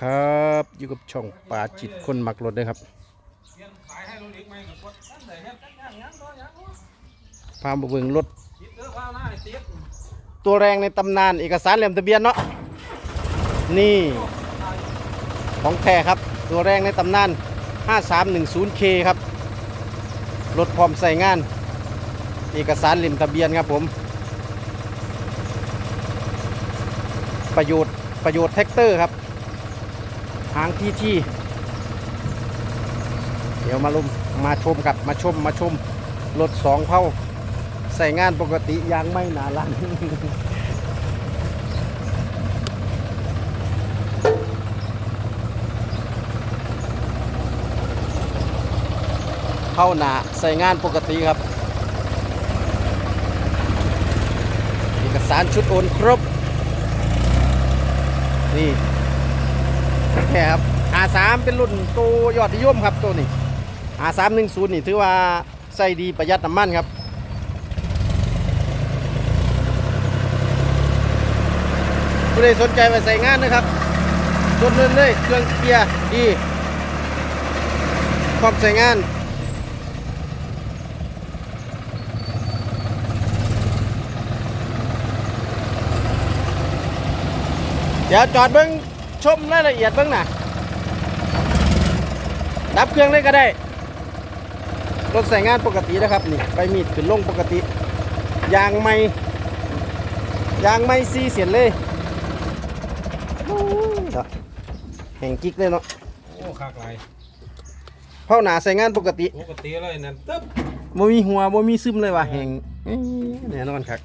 ครับอยู่กับช่องป่าจิตคนมักรถด้วยครับเลยนขายให้รถเล็กไหมกับพามาเบิ่งรถ ตัวแรงในตำนานเอกสารเหลี่ยมทะเบียนเนาะนี่ของแท้ครับ ตัวแรงในตำนาน 5310K ครับ รถพร้อมใส่งาน เอกสารเหลี่ยมทะเบียนครับผม ประโยชน์ประโยชน์แท็กเตอร์ครับ ทางที่ที่ เดี๋ยวมาลุมมาชมกับมาชมมาชมรถสองเผาใส่งานปกติยางไม่หนาลังเข้าหนาใส่งานปกติครับเอกสารชุดโอนครบนี่ แค่ครับ R3 เป็นรุ่นตัวยอดนิยมครับตัวนี้ R310 นี่ถือว่าใส่ดีประหยัดน้ำมันครับผู้ใดสนใจไปใส่งานนะครับจดเงินเลยเครื่องเกียร์ดีพร้อมใส่งานเดี๋ยวจอดเบิ้ง ชมรายละเอียดเบิ้งน่ะดับเครื่องเลยก็ได้ รถใส่งานปกตินะครับนี่ไปมีดขึ้นลงปกติ ยางไม่ยางไม่ซีเสียนเลยโอ้ยเนาะแห่งกิ๊กเลยเนาะโอ้คากไรเผาหนาใส่งานปกติ ปกติเลยนั่นตึ๊บบ่มีหัวบ่มีซึมเลยว่ะแห่งเอ้ยแน่นอนครับ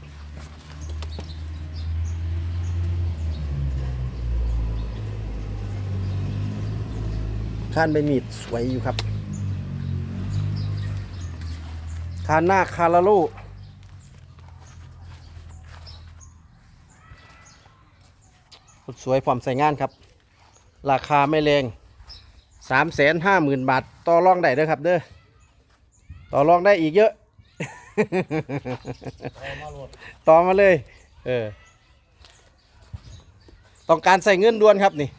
ข้านใบมีดสวยอยู่ครับคานหน้าคาราโลสวยพร้อมใส่งานครับ ราคาไม่แรงสามแสนห้าหมื่นบาท ต่อรองได้เด้อครับเด้อต่อรองได้อีกเยอะ ต่อมาเลย เออ ต้องการใส่เงินด่วนครับนี่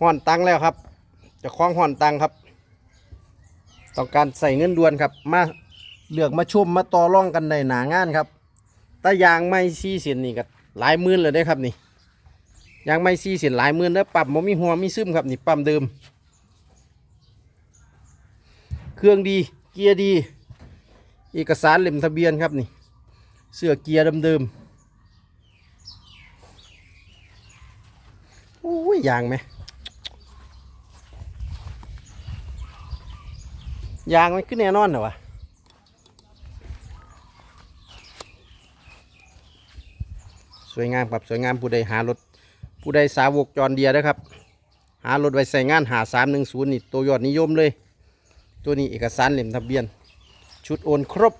ห่อนตังแล้วครับจะคล้องห่อนตังครับ ต้องการใส่เงินด่วนครับ มาเลือกมาชุ่มมาต่อรองกันในหนางานครับแต่ยางไม่ซีเสียนนี่ก็หลายหมื่นเลยได้ครับนี่ยางไม่ซีเสียนหลายหมื่นแล้วปรับมมีหัวมีซึมครับนี่ปั๊มเดิม เครื่องดีเกียร์ดี เอกสารเล่มทะเบียนครับนี่เสื้อเกียร์เดิมๆโอ้ยยางไหม ยางมันขึ้นแน่นอนเหรอวะสวยงามครับสวยงามผู้ใดหารถผู้ใดสาวกจอนเดียนะครับ หารถไว้ใส่งานหาสามหนึ่งศูนย์นี่ตัวยอดนิยมเลย ตัวนี้เอกสารเล่มทะเบียน ชุดโอนครบ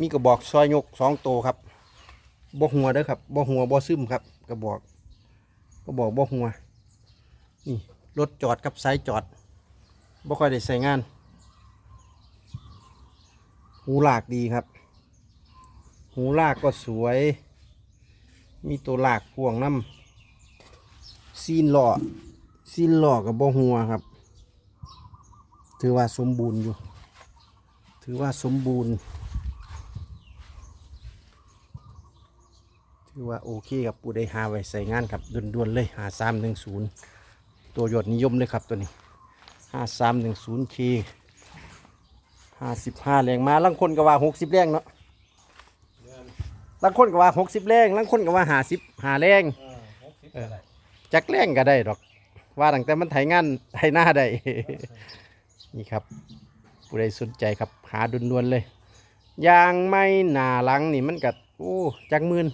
มีกระบอกซอยยกสองโตวครับบ่หัวเด้อครับบ่หัวบ่ซึมครับกระบอกกระบอกบ่หัวนี่รถจอดกับสายจอด บ่ค่อยได้ใส่งานหูหลากดีครับ หูหลากก็สวย มีตัวหลากพ่วงน้ำซีนหล่อซีนหล่อกับบ่หัวครับ ถือว่าสมบูรณ์อยู่ ถือว่าสมบูรณ์ ถือว่าโอเคครับปูได้หาไว้ใส่งานครับด่วนๆเลยหาสามหนึ่งศูนย์ตัวยอดนิยมเลยครับตัวนี้ ห้าสามหนึ่งศูนย์เคห้าสิบห้าแรงมาลังคนก็ว่าหกสิบแรงเนาะลังคนก็ว่าหกสิบแรงลังคนก็ว่าหาสิบหาแรงเออหกสิบก็ได้จักแรงก็ได้ดอก ว่าตั้งแต่มันไถงานไถหน้าได้ นี่ครับ ผู้ใดสนใจครับ หาดุนดวนๆเลยยางไม่หนาหลังนี่มันกัดโอ้จักหมื่น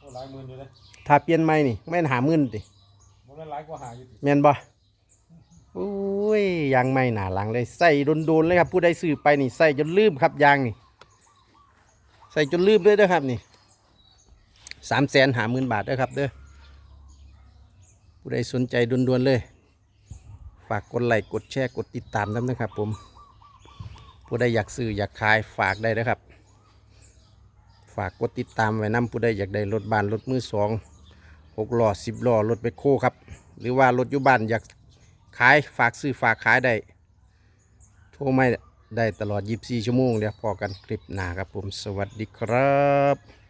โอ้หลายหมื่นอยู่เลยถ้าเปลี่ยนไม่นี่ไม่นหาหมื่นติมันเป็นหลายกว่าหาอยู่ติแม่นบ่ โอ้ยยางไม่หนาหลังเลยใส่โดนๆเลยครับ ผู้ใดซื้อไปนี่ใส่จนลืมครับยางนี่ ใส่จนลืมเลยเด้อครับนี่สามแสนหาหมื่นบาทเด้อครับเด้อผู้ใดสนใจด่วนๆเลย ฝากกดไลค์กดแชร์กดติดตามด้วยนะครับ ผม ผู้ใดอยากซื้ออยากขายฝากได้นะครับ ฝากกดติดตามไว้นำผู้ใดอยากได้รถบ้านรถมือสองหกล้อสิบล้อรถไปโคครับ หรือว่ารถอยู่บ้านอยาก ขายฝากซื้อฝากขายได้โทรไม่ได้ตลอด 24 ชั่วโมงเดี๋ยวพอกันคลิปหน้าครับผม สวัสดีครับ